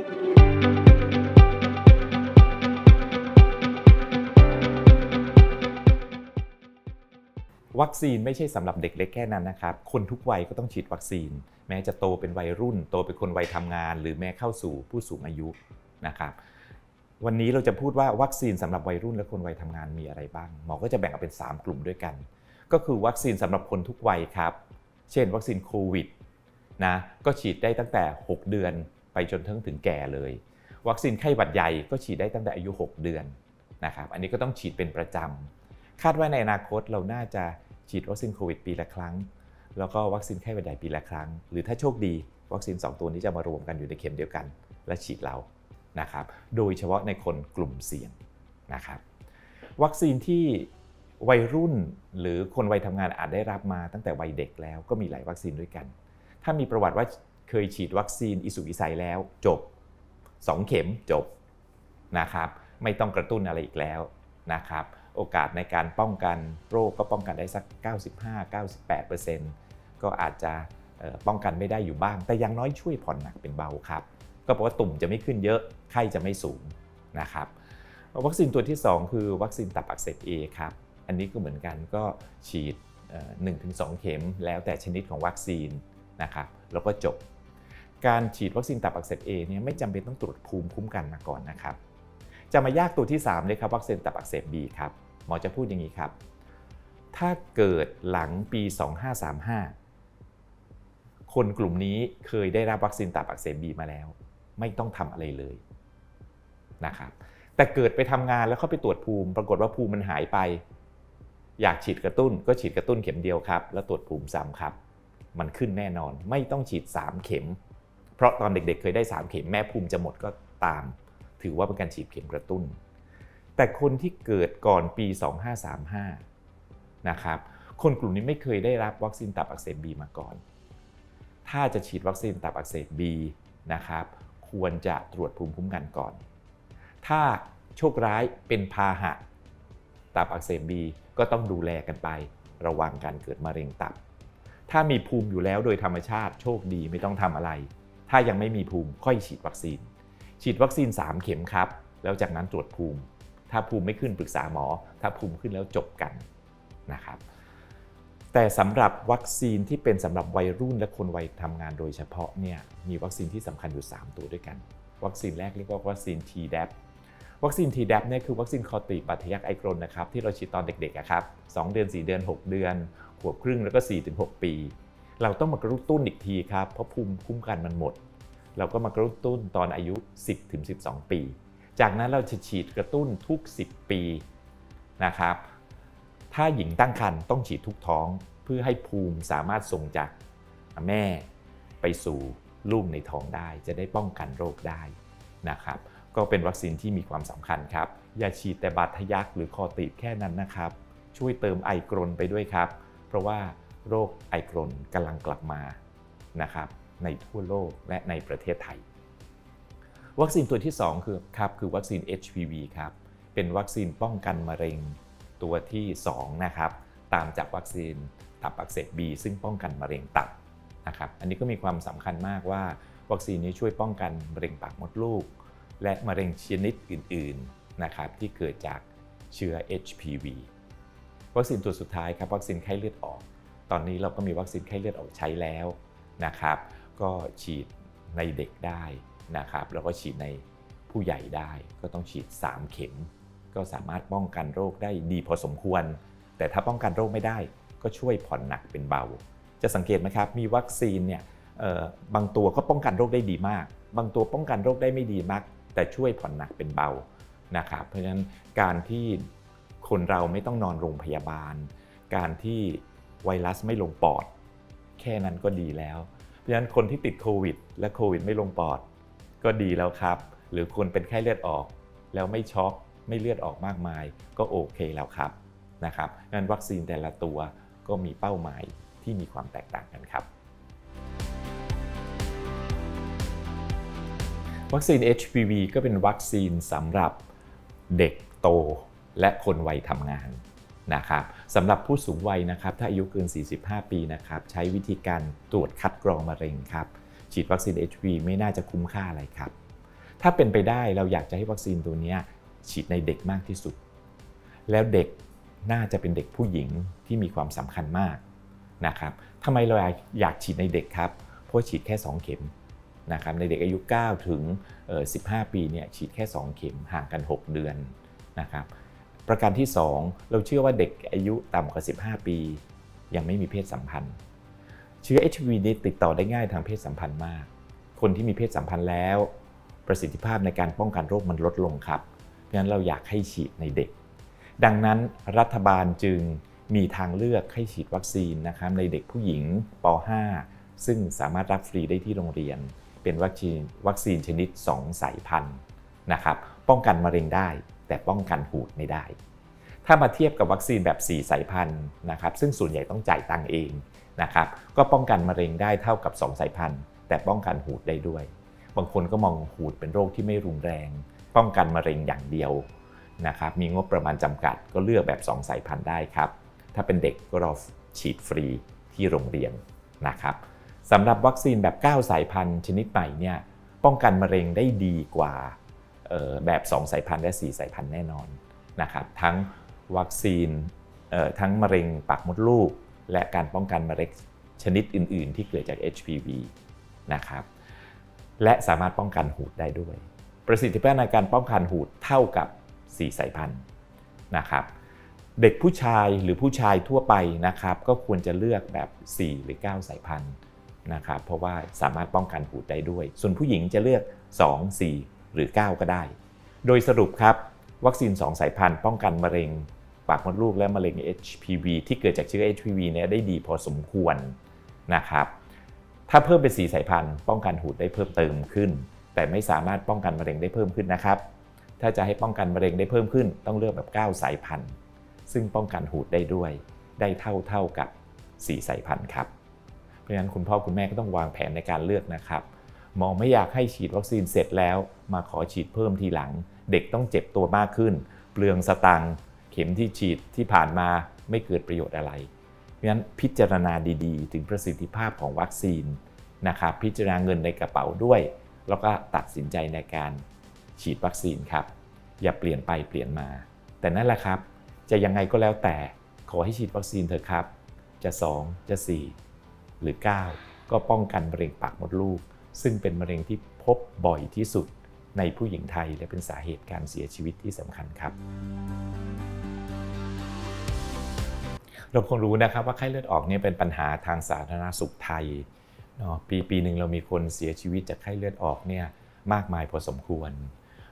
วัคซีนไม่ใช่สำหรับเด็กเล็กแค่นั้นนะครับ คนทุกวัยก็ต้องฉีดวัคซีน แม้จะโตเป็นวัยรุ่น โตเป็นคนวัยทำงาน หรือแม้เข้าสู่ผู้สูงอายุนะครับวันนี้เราจะพูดว่าวัคซีนสำหรับวัยรุ่นและคนวัยทำงานมีอะไรบ้าง หมอก็จะแบ่งออกเป็น 3 กลุ่มด้วยกัน ก็คือวัคซีนสำหรับคนทุกวัยครับ เช่น วัคซีนโควิดนะก็ฉีดได้ตั้งแต่ 6 เดือน ไปจนถึงถึงแก่เลย วัคซีนไข้หวัดใหญ่ก็ฉีดได้ตั้งแต่อายุ 6 เดือนนะครับอันนี้ก็ต้องฉีดเป็นประจำคาดว่าในอนาคตเราน่าจะฉีดวัคซีนโควิดปีละครั้ง แล้วก็วัคซีนไข้หวัดใหญ่ปีละครั้ง หรือถ้าโชคดีวัคซีน 2 ตัวนี้จะมารวมกันอยู่ในเข็มเดียวกัน และฉีดเรานะครับโดยเฉพาะในคนกลุ่มเสี่ยงนะครับวัคซีนที่วัยรุ่นหรือคนวัยทำงานอาจได้รับมาตั้งแต่วัยเด็กแล้วก็มีหลายวัคซีนด้วยกัน ถ้ามีประวัติว่า เคยฉีดวัคซีนอิสุกอิสัยแล้วจบ 2 เข็มจบนะครับ ไม่ต้องกระตุ้นอะไรอีกแล้วนะครับ โอกาสในการป้องกันโรคก็ป้องกันได้สัก 95-98%ก็อาจจะเอ่อป้องกันไม่ได้อยู่บ้าง แต่ยังน้อยช่วยผ่อนหนักเป็นเบาครับ ก็บอกว่าตุ่มจะไม่ขึ้นเยอะไข้จะไม่สูงนะครับวัคซีนตัวที่ 2 คือวัคซีนตับอักเสบ A ครับ อันนี้ก็เหมือนกันก็ฉีดหนึ่งถึงสองเข็มแล้วแต่ชนิดของวัคซีนนะครับ แล้วก็จบ การฉีดวัคซีนตับอักเสบ A เนี่ยไม่จำเป็นต้องตรวจภูมิคุ้มกันมาก่อนนะครับ จะมายากตัวที่ 3 เลยครับวัคซีนตับอักเสบ B ครับหมอจะพูดอย่างนี้ครับ ถ้าเกิดหลังปี 2535 คนกลุ่มนี้เคยได้รับวัคซีนตับอักเสบ B มาแล้ว ไม่ต้องทำอะไรเลยนะครับแต่เกิดไปทำงานแล้วเข้าไปตรวจภูมิ ปรากฏว่าภูมิมันหายไป อยากฉีดกระตุ้นก็ฉีดกระตุ้นเข็มเดียวครับ แล้วตรวจภูมิซ้ำครับ มันขึ้นแน่นอนไม่ต้องฉีด 3 เข็ม เพราะตอนเด็กๆ เคยได้ 3 เข็มแม้ภูมิจะหมดก็ตาม ถือว่าเป็นการฉีดเข็มกระตุ้น แต่คนที่เกิดก่อนปี 2535 นะครับ คนกลุ่มนี้ไม่เคยได้รับวัคซีนตับอักเสบบีมาก่อน ถ้าจะฉีดวัคซีนตับอักเสบบีนะครับ ควรจะตรวจภูมิคุ้มกันก่อน ถ้าโชคร้ายเป็นพาหะ ตับอักเสบบีก็ต้องดูแลกันไประวังการเกิดมะเร็งตับ ถ้ามีภูมิอยู่แล้วโดยธรรมชาติโชคดีไม่ต้องทำอะไร ถ้ายังไม่มีภูมิค่อยฉีดวัคซีน ฉีดวัคซีน 3 เข็มครับ แล้วจากนั้นตรวจภูมิ ถ้าภูมิไม่ขึ้นปรึกษาหมอ ถ้าภูมิขึ้นแล้วจบกันนะครับ แต่สำหรับวัคซีนที่เป็นสำหรับวัยรุ่นและคนวัยทำงานโดยเฉพาะเนี่ยมีวัคซีนที่สำคัญอยู่ 3 ตัวด้วยกัน วัคซีนแรกเรียกว่าวัคซีน Tdap วัคซีน Tdap เนี่ยคือวัคซีนคอตีบบัทะยักไอกรนนะครับที่เราฉีดตอนเด็กๆครับ2เดือน 4 เดือน 6 เดือนขวบครึ่งแล้วก็ 4-6 ปี เราต้องมากระตุ้นอีกทีครับ เพราะภูมิคุ้มกันมันหมด เราก็มากระตุ้นตอนอายุ 10-12 ปี จากนั้นเราจะฉีดกระตุ้นทุก 10 ปีนะครับ ถ้าหญิงตั้งครรภ์ต้องฉีดทุกท้องเพื่อให้ภูมิสามารถส่งจากแม่ไปสู่ลูกในท้องได้ จะได้ป้องกันโรคได้นะครับ ก็เป็นวัคซีนที่มีความสำคัญครับ อย่าฉีดแต่บาดทะยักหรือคอตีบแค่นั้นนะครับ ช่วยเติมไอกรนไปด้วยครับ เพราะว่า โรคไอกรนกำลังกลับมานะครับในทั่วโลกและในประเทศไทย วัคซีนตัวที่ 2 คือครับคือวัคซีน HPV ครับเป็นวัคซีนป้องกันมะเร็งตัวที่ 2 นะครับ ตามจากวัคซีนตับอักเสบ B ซึ่งป้องกันมะเร็งตับนะครับอันนี้ก็มีความสำคัญมากว่า วัคซีนนี้ช่วยป้องกันมะเร็งปากมดลูก และมะเร็งชนิดอื่นๆนะครับที่เกิดจากเชื้อ HPV วัคซีนตัวสุดท้ายครับวัคซีนไข้เลือดออก ตอนนี้เราก็มีวัคซีนไข้เลือดออกใช้แล้วนะครับ ก็ฉีดในเด็กได้นะครับ แล้วก็ฉีดในผู้ใหญ่ได้ก็ต้องฉีด 3 เข็ม ก็สามารถป้องกันโรคได้ดีพอสมควร แต่ถ้าป้องกันโรคไม่ได้ก็ช่วยผ่อนหนักเป็นเบา จะสังเกตไหมครับ มีวัคซีนเนี่ยบางตัวก็ป้องกันโรคได้ดีมาก บางตัวป้องกันโรคได้ไม่ดีมาก แต่ช่วยผ่อนหนักเป็นเบานะครับเพราะฉะนั้นการที่คนเราไม่ต้องนอนโรงพยาบาล การที่ ไวรัสไม่ลงปอด แค่นั้นก็ดีแล้ว เพราะฉะนั้นคนที่ติดโควิด และโควิดไม่ลงปอด ก็ดีแล้วครับ หรือคนเป็นไข้เลือดออก แล้วไม่ช็อกไม่เลือดออกมากมาย ก็โอเคแล้วครับนะครับงั้นวัคซีนแต่ละตัวก็มีเป้าหมายที่มีความแตกต่างกันครับ วัคซีน HPV ก็เป็นวัคซีนสำหรับเด็กโตและคนวัยทำงาน นะครับสำหรับผู้สูงวัยนะครับถ้าอายุเกิน 45 ปีนะครับใช้วิธีการตรวจคัดกรองมะเร็งครับฉีดวัคซีน HPV ไม่น่าจะคุ้มค่าอะไรครับ ถ้าเป็นไปได้เราอยากจะให้วัคซีนตัวนี้ฉีดในเด็กมากที่สุด แล้วเด็กน่าจะเป็นเด็กผู้หญิงที่มีความสำคัญมากนะครับทำไมเราอยากฉีดในเด็กครับ เพราะฉีดแค่ 2 เข็มนะครับในเด็กอายุ 9 ถึง 15 ปีเนี่ยฉีดแค่ 2 เข็มห่างกัน 6 เดือนนะครับ ประการที่ 2 เราเชื่อว่าเด็กอายุต่ำกว่า 15 ปี ยังไม่มีเพศสัมพันธ์ เชื้อ HIV นี้ติดต่อได้ง่ายทางเพศสัมพันธ์มาก คนที่มีเพศสัมพันธ์แล้ว ประสิทธิภาพในการป้องกันโรคมันลดลงครับเพราะฉะนั้นเราอยากให้ฉีดในเด็ก ดังนั้นรัฐบาลจึงมีทางเลือกให้ฉีดวัคซีนนะครับในเด็กผู้หญิงป .5 ซึ่งสามารถรับฟรีได้ที่โรงเรียน เป็นวัคซีนวัคซีนชนิด 2 สายพันธุ์นะครับป้องกันมะเร็งได้ แต่ป้องกันหูดไม่ได้ ถ้ามาเทียบกับวัคซีนแบบ 4 สายพันธุ์นะครับซึ่งส่วนใหญ่ต้องจ่ายตังเองนะครับก็ป้องกันมะเร็งได้เท่ากับ 2 สายพันธุ์ แต่ป้องกันหูดได้ด้วย บางคนก็มองหูดเป็นโรคที่ไม่รุนแรง ป้องกันมะเร็งอย่างเดียวนะครับมีงบประมาณจำกัดก็เลือกแบบ 2 สายพันธุ์ได้ครับ ถ้าเป็นเด็กก็รอฉีดฟรีที่โรงเรียนนะครับสำหรับวัคซีนแบบ 9 สายพันธุ์ชนิดใหม่เนี่ยป้องกันมะเร็งได้ดีกว่า แบบ 2 สายพันธุ์และ 4 สายพันธุ์แน่นอนนะครับทั้งวัคซีนทั้งมะเร็งปากมดลูก และการป้องกันมะเร็งชนิดอื่น ๆ ที่เกิดจาก HPV นะครับและสามารถป้องกันหูดได้ด้วย ประสิทธิภาพในการป้องกันหูดเท่ากับ 4 สายพันธุ์นะครับเด็กผู้ชายหรือผู้ชายทั่วไปนะครับก็ควรจะเลือกแบบ 4 หรือ 9 สายพันธุ์นะครับเพราะว่าสามารถป้องกันหูดได้ด้วย ส่วนผู้หญิงจะเลือก 2 4 หรือ 9 ก็ได้ โดยสรุปครับ วัคซีน 2 สายพันธุ์ป้องกันมะเร็ง ปากมดลูกและมะเร็ง HPV ที่เกิดจากเชื้อ HPV เนี่ยได้ดีพอสมควรนะครับ ถ้าเพิ่มเป็น 4 สายพันธุ์ป้องกันหูดได้เพิ่มเติมขึ้น แต่ไม่สามารถป้องกันมะเร็งได้เพิ่มขึ้นนะครับ ถ้าจะให้ป้องกันมะเร็งได้เพิ่มขึ้น ต้องเลือกแบบ 9 สายพันธุ์ ซึ่งป้องกันหูดได้ด้วย ได้เท่าเท่ากับ 4 สายพันธุ์ครับ เพราะฉะนั้นคุณพ่อคุณแม่ก็ต้องวางแผนในการเลือกนะครับ มองไม่อยากให้ฉีดวัคซีนเสร็จแล้ว มาขอฉีดเพิ่มทีหลัง เด็กต้องเจ็บตัวมากขึ้น เปลืองสตังค์เข็มที่ฉีดที่ผ่านมาไม่เกิดประโยชน์อะไรเพราะฉะนั้นพิจารณาดีๆ ถึงประสิทธิภาพของวัคซีนนะครับพิจารณาเงินในกระเป๋าด้วย แล้วก็ตัดสินใจในการฉีดวัคซีนครับ อย่าเปลี่ยนไปเปลี่ยนมา แต่นั่นแหละครับ จะยังไงก็แล้วแต่ขอให้ฉีดวัคซีนเถอะครับ จะ 2 จะ 4 หรือ 9 ก็ป้องกันมะเร็งปากมดลูก ซึ่งเป็นมะเร็งที่พบบ่อยที่สุดในผู้หญิงไทย และเป็นสาเหตุการเสียชีวิตที่สำคัญครับ เราคงรู้นะครับว่าไข้เลือดออกเนี่ยเป็นปัญหาทางสาธารณสุขไทยเนาะปีปีหนึ่งเรามีคนเสียชีวิตจากไข้เลือดออกเนี่ยมากมายพอสมควร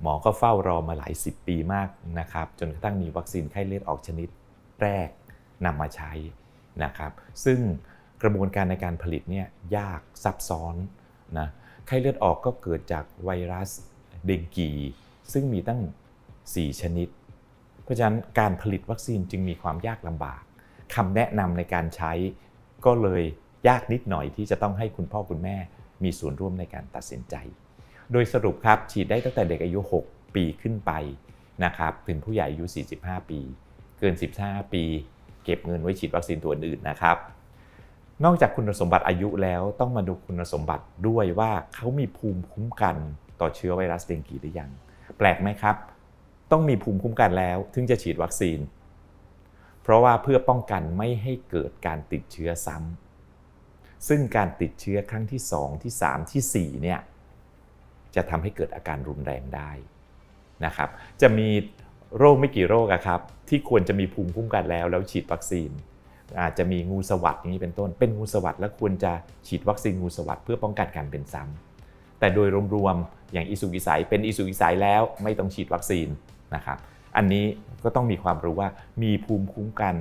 หมอก็เฝ้ารอมาหลายสิบปีมากนะครับ จนกระทั่งมีวัคซีนไข้เลือดออกชนิดแรกนำมาใช้นะครับ ซึ่งกระบวนการในการผลิตเนี่ยยากซับซ้อน นะไข้เลือดออกก็เกิดจากไวรัสเดงกี ซึ่งมีตั้ง 4 ชนิด เพราะฉะนั้นการผลิตวัคซีนจึงมีความยากลำบากคำแนะนำในการใช้ก็เลยยากนิดหน่อยที่จะต้องให้คุณพ่อคุณแม่มีส่วนร่วมในการตัดสินใจ โดยสรุปครับฉีดได้ตั้งแต่เด็กอายุ 6 ปีขึ้นไปนะครับถึงผู้ใหญ่อายุ 45 ปี เกิน 15 ปี เก็บเงินไว้ฉีดวัคซีนตัวอื่นนะครับ นอกจากคุณสมบัติอายุแล้วต้องมาดูคุณสมบัติด้วยว่าเขามีภูมิคุ้มกันต่อเชื้อไวรัสเดงกีหรือยัง แปลกไหมครับ ต้องมีภูมิคุ้มกันแล้ว ถึงจะฉีดวัคซีน เพราะว่าเพื่อป้องกันไม่ให้เกิดการติดเชื้อซ้ำซึ่งการติดเชื้อครั้งที่ 2 ที่ 3 ที่ 4 เนี่ยจะทำให้เกิดอาการรุนแรงได้นะครับ จะมีโรคไม่กี่โรคครับที่ควรจะมีภูมิคุ้มกันแล้วแล้วฉีดวัคซีน อาจจะมีงูสวัสด์อย่างนี้เป็นต้น เป็นงูสวัสด์แล้วควรจะฉีดวัคซีนงูสวัสด์เพื่อป้องกันการเป็นซ้ำแต่โดยรวมๆอย่างอิสุกิสัยเป็นอิสุกิสัยแล้วไม่ต้องฉีดวัคซีนนะครับอันนี้ก็ต้องมีความรู้ว่ามีภูมิคุ้มกัน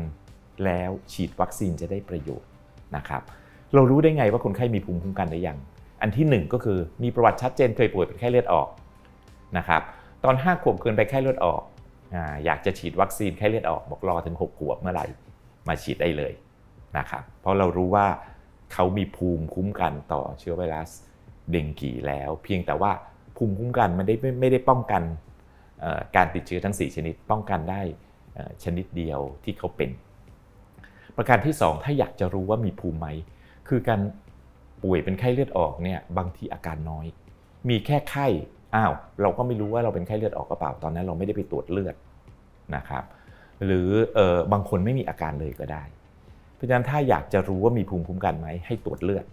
แล้วฉีดวัคซีนจะได้ประโยชน์นะครับเรารู้ได้ไงว่าคนไข้มีภูมิคุ้มกันหรือยัง อันที่ 1 ก็คือมีประวัติชัดเจนเคยป่วยเป็นไข้เลือดออกนะครับตอน5ขวบเกินไปไข้เลือดออกอยากจะฉีดวัคซีนไข้เลือดออกบอกรอถึง 6 ขวบเมื่อไหร่ มาฉีดได้เลยนะครับเพราะเรารู้ว่าเขามีภูมิคุ้มกันต่อเชื้อไวรัสเดงกีแล้ว เพียงแต่ว่าภูมิคุ้มกันมันได้ไม่ได้ป้องกันการติดเชื้อทั้ง 4 ชนิดป้องกันได้ชนิดเดียวที่เขาเป็น ประการที่ 2 ถ้าอยากจะรู้ว่ามีภูมิไหม คือการป่วยเป็นไข้เลือดออกเนี่ยบางทีอาการน้อย มีแค่ไข้อ้าวเราก็ไม่รู้ว่าเราเป็นไข้เลือดออกกระเปล่าตอนนั้นเราไม่ได้ไปตรวจเลือดนะครับ หรือบางคนไม่มีอาการเลยก็ได้ เพราะฉะนั้นถ้าอยากจะรู้ว่ามีภูมิคุ้มกันไหมให้ตรวจเลือด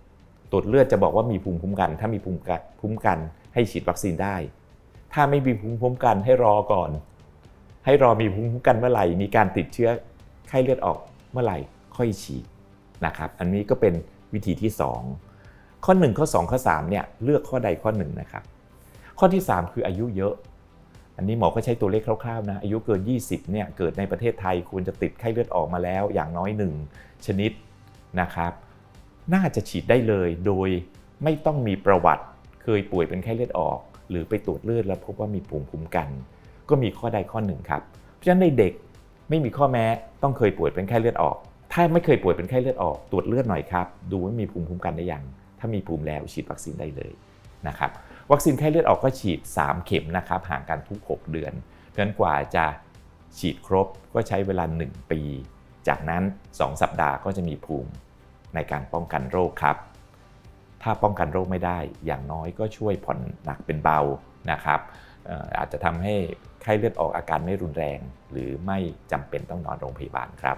ตรวจเลือดจะบอกว่ามีภูมิคุ้มกัน ถ้ามีภูมิคุ้มกันให้ฉีดวัคซีนได้ ถ้าไม่มีภูมิคุ้มกันให้รอก่อน ให้รอมีภูมิคุ้มกันเมื่อไหร่ มีการติดเชื้อไข้เลือดออกเมื่อไหร่ค่อยฉีดนะครับ อันนี้ก็เป็นวิธีที่ 2 ข้อ 1 ข้อ 2 ข้อ3เนี่ยเลือกข้อใดข้อ1นะครับ ข้อที่ 3 คืออายุเยอะ อันนี้หมอก็ใช้ตัวเลขคร่าวๆนะอายุเกิน 20เนี่ยเกิดในประเทศไทยควรจะติดไข้เลือดออกมาแล้วอย่างน้อย 1 ชนิดนะครับ น่าจะฉีดได้เลยโดยไม่ต้องมีประวัติเคยป่วยเป็นไข้เลือดออก หรือไปตรวจเลือดแล้วพบว่ามีภูมิคุ้มกัน ก็มีข้อใดข้อหนึ่งครับ เพราะฉะนั้นในเด็กไม่มีข้อแม้ต้องเคยป่วยเป็นไข้เลือดออก ถ้าไม่เคยป่วยเป็นไข้เลือดออก ตรวจเลือดหน่อยครับ ดูว่ามีภูมิคุ้มกันได้ยัง ถ้ามีภูมิแล้วฉีดวัคซีนได้เลยนะครับ วัคซีนไข้เลือดออกก็ฉีด 3 เข็มนะครับห่างกันทุก 6 เดือนเพราะนั้นกว่าจะฉีดครบก็ใช้เวลา 1 ปี จากนั้น 2 สัปดาห์ก็จะมีภูมิในการป้องกันโรคครับ ถ้าป้องกันโรคไม่ได้อย่างน้อยก็ช่วยผ่อนหนักเป็นเบานะครับเอ่ออาจจะทำให้ไข้เลือดออกอาการไม่รุนแรง หรือไม่จำเป็นต้องนอนโรงพยาบาลครับ